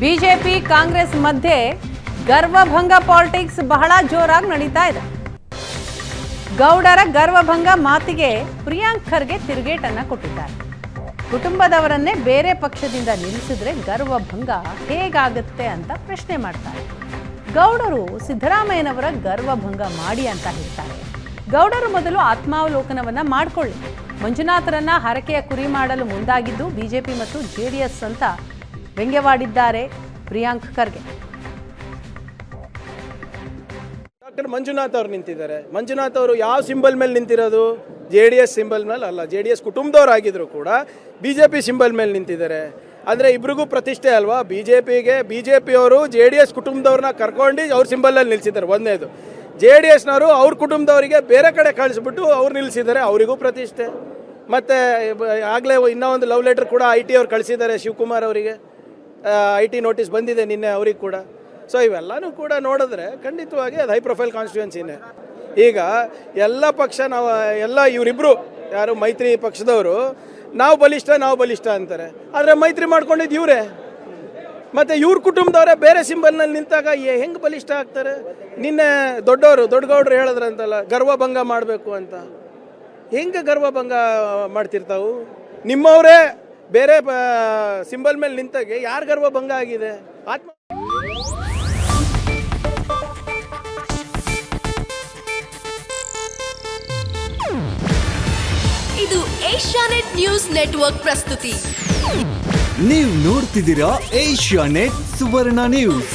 BJP Congress ಮಧ್ಯೆ ಗರ್ವಭಂಗ politics ಬಹಳ ಜೋರಾಗಿ ನಡೀತಾ ಇದೆ. ಗೌಡರ ಗರ್ವಭಂಗ ಮಾತಿಗೆ ಪ್ರಿಯಾಂಕ್ ಖರ್ಗೆ ತಿರುಗೇಟನ್ನ ಕೊಟ್ಟಿದ್ದಾರೆ. ಕುಟುಂಬದವರನ್ನೇ ಬೇರೆ ಪಕ್ಷದಿಂದ ನಿಲ್ಲಿಸಿದ್ರೆ ಗರ್ವಭಂಗ ಹೇಗಾಗುತ್ತೆ ಅಂತ ಪ್ರಶ್ನೆ ಮಾಡ್ತಾರೆ. ಗೌಡರು ಸಿದ್ದರಾಮಯ್ಯನವರ ಗರ್ವಭಂಗ ಮಾಡಿ ಅಂತ ಹೇಳ್ತಾರೆ. ಗೌಡರು ಮೊದಲು ಆತ್ಮಾವಲೋಕನವನ್ನ ಮಾಡಿಕೊಳ್ಳಿ. ಮಂಜುನಾಥರನ್ನ ಹರಕೆಯ ಕುರಿ ಮಾಡಲು ಮುಂದಾಗಿದ್ದು ಬಿಜೆಪಿ ಮತ್ತು ಜೆಡಿಎಸ್ ಅಂತ ವ್ಯಂಗ್ಯವಾಡಿದ್ದಾರೆ ಪ್ರಿಯಾಂಕ್ ಖರ್ಗೆ. ಡಾಕ್ಟರ್ ಮಂಜುನಾಥ್ ಅವರು ನಿಂತಿದ್ದಾರೆ. ಮಂಜುನಾಥ್ ಅವರು ಯಾವ ಸಿಂಬಲ್ ಮೇಲೆ ನಿಂತಿರೋದು? ಜೆ ಡಿ ಎಸ್ ಸಿಂಬಲ್ ಮೇಲೆ ಅಲ್ಲ, ಜೆ ಡಿ ಎಸ್ ಕುಟುಂಬದವ್ರು ಆಗಿದ್ರು ಕೂಡ ಬಿ ಜೆ ಪಿ ಸಿಂಬಲ್ ಮೇಲೆ ನಿಂತಿದ್ದಾರೆ. ಅಂದರೆ ಇಬ್ರಿಗೂ ಪ್ರತಿಷ್ಠೆ ಅಲ್ವಾ? ಬಿ ಜೆ ಪಿಗೆ ಬಿ ಜೆ ಪಿಯವರು ಜೆ ಡಿ ಎಸ್ ಕುಟುಂಬದವ್ರನ್ನ ಕರ್ಕೊಂಡು ಅವ್ರ ಸಿಂಬಲಲ್ಲಿ ನಿಲ್ಸಿದ್ದಾರೆ, ಒಂದನೇದು. ಜೆ ಡಿ ಎಸ್ನವರು ಅವ್ರ ಕುಟುಂಬದವರಿಗೆ ಬೇರೆ ಕಡೆ ಕಳಿಸ್ಬಿಟ್ಟು ಅವ್ರು ನಿಲ್ಲಿಸಿದ್ದಾರೆ ಅವರಿಗೂ ಪ್ರತಿಷ್ಠೆ. ಮತ್ತು ಆಗಲೇ ಇನ್ನೂ ಒಂದು ಲವ್ ಲೆಟರ್ ಕೂಡ ಐ ಟಿ ಅವ್ರು ಕಳಿಸಿದ್ದಾರೆ ಶಿವಕುಮಾರ್ ಅವರಿಗೆ. ಐ ಟಿ ನೋಟಿಸ್ ಬಂದಿದೆ ನಿನ್ನೆ ಅವ್ರಿಗೆ ಕೂಡ. ಸೊ ಇವೆಲ್ಲನೂ ಕೂಡ ನೋಡಿದ್ರೆ ಖಂಡಿತವಾಗಿ ಅದು ಹೈ ಪ್ರೊಫೈಲ್ ಕಾನ್ಸ್ಟಿಟ್ಯೂನ್ಸಿನೇ ಈಗ ಎಲ್ಲ ಪಕ್ಷ ನಾವು, ಎಲ್ಲ ಇವರಿಬ್ಬರು ಯಾರು ಮೈತ್ರಿ ಪಕ್ಷದವರು, ನಾವು ಬಲಿಷ್ಠ ನಾವು ಬಲಿಷ್ಠ ಅಂತಾರೆ. ಆದರೆ ಮೈತ್ರಿ ಮಾಡ್ಕೊಂಡಿದ್ದು ಇವರೇ. ಮತ್ತು ಇವ್ರ ಕುಟುಂಬದವರೇ ಬೇರೆ ಸಿಂಬಲ್ನಲ್ಲಿ ನಿಂತಾಗ ಹೆಂಗೆ ಬಲಿಷ್ಠ ಆಗ್ತಾರೆ? ನಿನ್ನೆ ದೊಡ್ಡವರು, ದೊಡ್ಡಗೌಡ್ರು ಹೇಳಿದ್ರಂತಲ್ಲ ಗರ್ವಭಂಗ ಮಾಡಬೇಕು ಅಂತ. ಹೆಂಗೆ ಗರ್ವಭಂಗ ಮಾಡ್ತಿರ್ತಾವು? ನಿಮ್ಮವರೇ ಬೇರೆ ಸಿಂಬಲ್ ಮೇಲೆ ನಿಂತಾಗೆ ಯಾರ ಗರ್ವ ಭಂಗ ಆಗಿದೆ? ಆತ್ಮ ಇದು ಏಷ್ಯಾನೆಟ್ ನ್ಯೂಸ್ ನೆಟ್ವರ್ಕ್ ಪ್ರಸ್ತುತಿ. ನೀವು ನೋಡ್ತಿದ್ದೀರಾ ಏಷ್ಯಾ ನೆಟ್ ಸುವರ್ಣ ನ್ಯೂಸ್.